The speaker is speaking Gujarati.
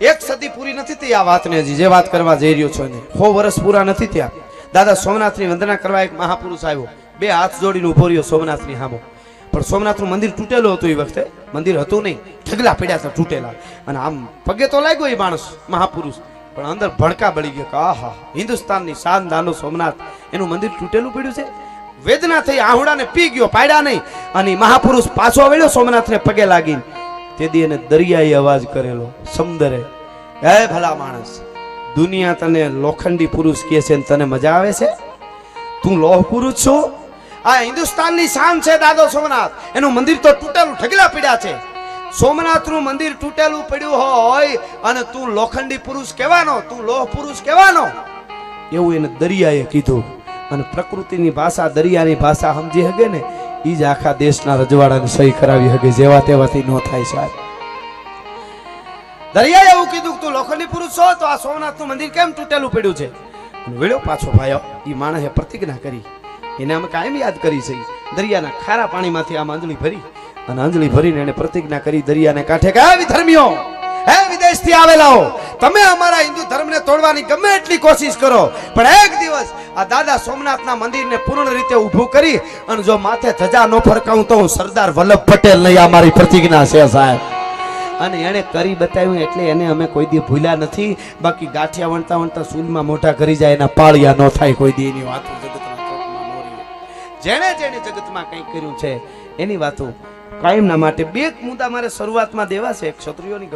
એક સદી પૂરી નથી થઈ આ વાતને હજી. જે વાત કરવા જઈ રહ્યો છો ને સો વર્ષ પૂરા નથી થયા. દાદા સોમનાથની વંદના કરવા એક મહાપુરુષ આવ્યો. બે હાથ જોડીને ઊભો રહ્યો સોમનાથની હામો. પણ સોમનાથનું મંદિર તૂટેલું હતું એ વખતે. મંદિર હતું નહીં. ઢગલા પડ્યા હતા તૂટેલા. અને આમ પગે તો લાગ્યો એ માણસ, મહાપુરુષ. પણ અંદર ભડકા બળી ગયો કે આહા, હિન્દુસ્તાનની શાન દાનો સોમનાથ. એનું મંદિર તૂટેલું પડ્યું છે. વેદના થઈ, આહુડાને પી ગયો, પાડ્યા નહીં. અને મહાપુરુષ પાછો વળ્યો સોમનાથને પગે લાગીને. તેથી એને દરિયાઈ અવાજ કરેલો, સમુદરે, હે ભલા માણસ, દુનિયા તને લોખંડી પુરુષ કહે છે તને મજા આવે છે? તું લોહ પુરુષ છો? આ હિન્દુસ્તાનની શાન છે દાદો સોમનાથ. એનું મંદિર તો તૂટેલું, ઠગલા પડ્યા છે. સોમનાથનું મંદિર તૂટેલું પડ્યું હોય અને તું લોખંડી પુરુષ કહેવાનો, તું લોહ પુરુષ કહેવાનો. એવું એને દરિયાએ કીધું. અને પ્રકૃતિની ભાષા, દરિયાની ભાષા સમજી હગે ને એ જ આખા દેશના રજવાડાને સહી કરાવી શકે જેવા તેવાથી ન થાય સાહેબ. દરિયાએ એવું કીધું તું લોખંડી પુરુષ છો તો આ સોમનાથનું મંદિર કેમ તૂટેલું પડ્યું છે? વેળ્યો પાછો ભાયો એ માણસે પ્રતિજ્ઞા કરી. એને અમે કાયમ યાદ કરી છે, દરિયાના ખારા પાણીમાંથી આમ અંજળી ભરી. અને અંજળી ભરીને એને પ્રતિજ્ઞા કરી દરિયાને કાંઠે કે, "હે વિધર્મીઓ, હે વિદેશથી આવેલાઓ તમે અમારા હિન્દુ ધર્મને તોડવાની ગમે એટલી કોશિશ કરો, પણ એક દિવસ આ દાદા સોમનાથના મંદિરને પૂર્ણ રીતે ઊભું કરી અને જો માથે ધજા ન ફરકાવું તો હું સરદાર વલ્લભ પટેલ નહીં અમારી પ્રતિજ્ઞા છે સાહેબ. અને એણે કરી બતાવ્યું એટલે એને અમે કોઈ દી ભૂલ્યા નથી. બાકી ગાંઠિયા વણતા વણતા સૂલમાં મોટા કરી જાય, એના પાળિયા ન થાય કોઈ દી એની વાતો. જેણે જેણે જગતમાં કંઈક કર્યું છે, એની વાતો કાયમના માટે બે મુદ્દા મારે શરૂઆતમાં દેવા છે. ક્ષત્રિયોની